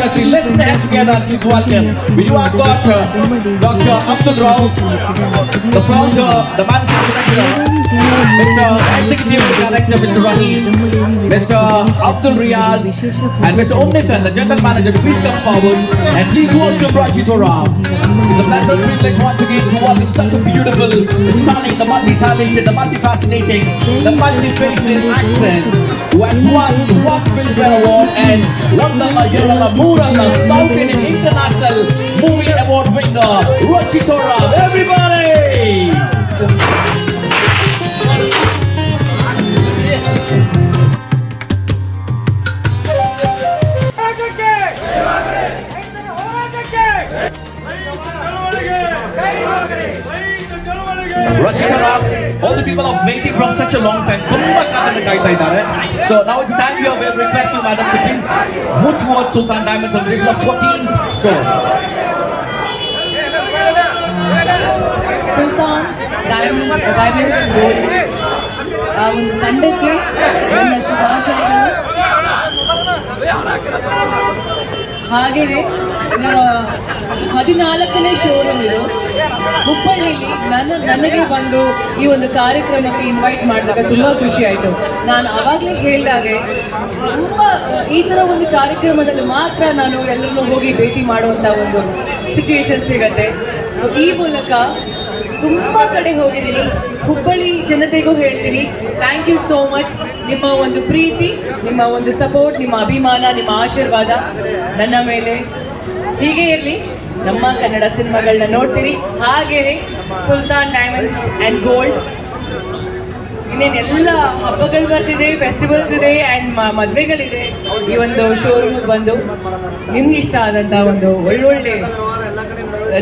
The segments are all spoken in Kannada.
industry. Let's put hands together and please welcome. We do have got uh, Dr. Abdul Rao, the founder, the managing director, Mr. Executive Director, Mr. Rahim, Mr. Abdul Riyaz, and Mr. Omnitan, the General Manager. Please come forward and please welcome Rajit Ram. It's a pleasure and privilege once again to welcome such a beautiful, stunning, the multi-talented, the multi-fascinating, the multi-faceted accents when won Rock Filmfare Award and Ratnamma Yeralamura, the South Indian International Movie Award winner, Rachitoro all the people are waiting from such a long time. ತುಂಬಾ ಕಾಲದಿಂದ ಕಾಯ್ತಾ ಇದ್ದಾರೆ. So now it's time we have request you madam to please move towards Sultan Diamonds and this is the 14th store. Sultan diamond diamonds and gold ಆ ಒಂದು ತಂಡಕ್ಕೆ ನನ್ನ ಶುಭಾಶಯಗಳು ಹಾಗೆಯೇ ಇದರ ಹದಿನಾಲ್ಕನೇ ಶೋರೂಮ್ ಇದು. ಹುಬ್ಬಳ್ಳಿಯಲ್ಲಿ ನನ್ನ, ನನಗೆ ಬಂದು ಈ ಒಂದು ಕಾರ್ಯಕ್ರಮಕ್ಕೆ ಇನ್ವೈಟ್ ಮಾಡಿದಾಗ ತುಂಬ ಖುಷಿ ಆಯಿತು. ನಾನು ಆವಾಗಲೇ ಹೇಳಿದಾಗೆ, ತುಂಬ, ಈ ಥರ ಒಂದು ಕಾರ್ಯಕ್ರಮದಲ್ಲಿ ಮಾತ್ರ ನಾನು ಎಲ್ಲರನ್ನೂ ಹೋಗಿ ಭೇಟಿ ಮಾಡುವಂಥ ಒಂದು ಸಿಚುವೇಶನ್ ಸಿಗತ್ತೆ. ಸೊ ಈ ಮೂಲಕ ತುಂಬ ಕಡೆ ಹೋಗಿದ್ದೀನಿ. ಹುಬ್ಬಳ್ಳಿ ಜನತೆಗೂ ಹೇಳ್ತೀನಿ. ಥ್ಯಾಂಕ್ ಯು ಸೋ ಮಚ್ ನಿಮ್ಮ ಒಂದು ಪ್ರೀತಿ, ನಿಮ್ಮ ಒಂದು ಸಪೋರ್ಟ್ ನಿಮ್ಮ ಅಭಿಮಾನ, ನಿಮ್ಮ ಆಶೀರ್ವಾದ ನನ್ನ ಮೇಲೆ. ಹೀಗೆ ಇರಲಿ. ನಮ್ಮ ಕನ್ನಡ ಸಿನಿಮಾಗಳನ್ನ ನೋಡ್ತೀರಿ. ಹಾಗೇನೆ ಸುಲ್ತಾನ್ ಡೈಮಂಡ್ಸ್ ಆ್ಯಂಡ್ ಗೋಲ್ಡ್ ಇನ್ನೇನೆಲ್ಲ ಹಬ್ಬಗಳು ಬರ್ತಿದೆ ಫೆಸ್ಟಿವಲ್ಸ್ ಇದೆ ಆ್ಯಂಡ್ ಮದುವೆಗಳಿದೆ. ಈ ಒಂದು ಶೋರೂಮ್ ಬಂದು ನಿಮ್ಗೆ ಇಷ್ಟ ಆದಂಥ ಒಂದು ಒಳ್ಳೊಳ್ಳೆ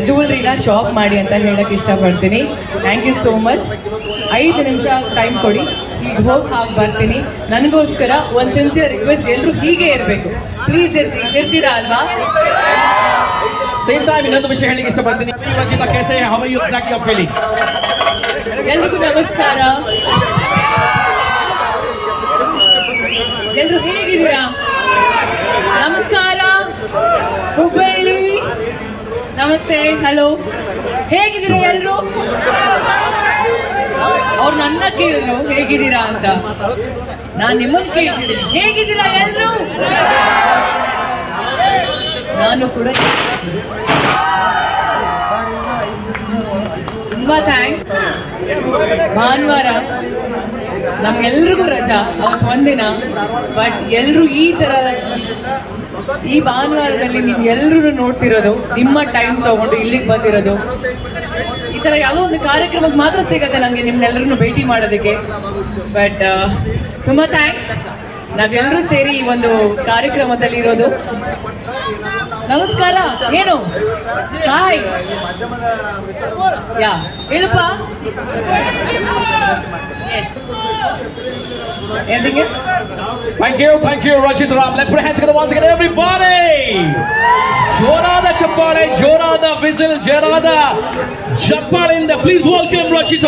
ಜ್ಯುವೆಲ್ರಿನ ಶಾಪ್ ಮಾಡಿ ಅಂತ ಹೇಳಕ್ಕೆ ಇಷ್ಟಪಡ್ತೀನಿ. ಥ್ಯಾಂಕ್ ಯು ಸೋ ಮಚ್ ಐದು ನಿಮಿಷ ಟೈಮ್ ಕೊಡಿ. ಈಗ ಹೋಗಿ ಹಾಕಿ ಬರ್ತೀನಿ. ನನಗೋಸ್ಕರ ಒಂದು ಸಿನ್ಸಿಯರ್ ರಿಕ್ವೆಸ್ಟ್ ಎಲ್ಲರೂ ಹೀಗೆ ಇರಬೇಕು. ಪ್ಲೀಸ್ ಇರ್ತಿ ಇರ್ತೀರಾ ಅಲ್ವಾ? ಸೇಮ್ ಟೈಮ್ ಇನ್ನೊಂದು ವಿಷಯ ಹೇಳಿಕ್ಕೆ ಇಷ್ಟಪಡ್ತೀನಿ. ರಚಿತ ಕೇಸೆ ಹವ ಯು ಆಫ್ ಫೀಲಿಂಗ್ ಎಲ್ರಿಗೂ ನಮಸ್ಕಾರ. ಎಲ್ರು ಹೇಗಿದ್ದೀರಾ? ನಮಸ್ಕಾರ. ಹುಬ್ಬಳ್ಳಿ. ನಮಸ್ತೆ. ಹಲೋ ಹೇಗಿದ್ದೀರಾ ಎಲ್ರು? ಅವ್ರು ನನ್ನ ಕೇಳಿದ್ರು, ಹೇಗಿದ್ದೀರಾ ಅಂತ? ನಾನ್ ನಿಮ್ಮನ್ ಕೇಳ್ತಿದ್ದೀನಿ. ಹೇಗಿದ್ದೀರಾ ಎಲ್ರು ನಾನು ಕೂಡ ತುಂಬಾ ಥ್ಯಾಂಕ್ಸ್ ಭಾನುವಾರ ನಮ್ಗೆಲ್ರಿಗೂ ರಜಾ, ಅವತ್ತು ಒಂದಿನ. ಬಟ್ ಎಲ್ಲರೂ ಈ ತರ ಈ ಭಾನುವಾರದಲ್ಲಿ ನೀವು ನೋಡ್ತಿರೋದು, ನಿಮ್ಮ ಟೈಮ್ ತಗೊಂಡು ಇಲ್ಲಿಗೆ ಬಂದಿರೋದು. ಈ ತರ ಯಾವುದೋ ಒಂದು ಕಾರ್ಯಕ್ರಮಕ್ಕೆ ಮಾತ್ರ ಸಿಗತ್ತೆ ನನಗೆ ನಿಮ್ನೆಲ್ಲರನ್ನು ಭೇಟಿ ಮಾಡೋದಕ್ಕೆ. ಬಟ್ ತುಂಬಾ ಥ್ಯಾಂಕ್ಸ್ ನಾವೆಲ್ಲರೂ ಸೇರಿ ಈ ಒಂದು ಕಾರ್ಯಕ್ರಮದಲ್ಲಿ ಇರೋದು. ನಮಸ್ಕಾರ. ಏನು? ಹಾಯ್ ಯಾ ಹೇಳಪ್ಪ. Thank you, thank you, Rajit Ram. Let's put hands together once again, everybody. the whistle, Jarada. Japan in the please welcome Rachita.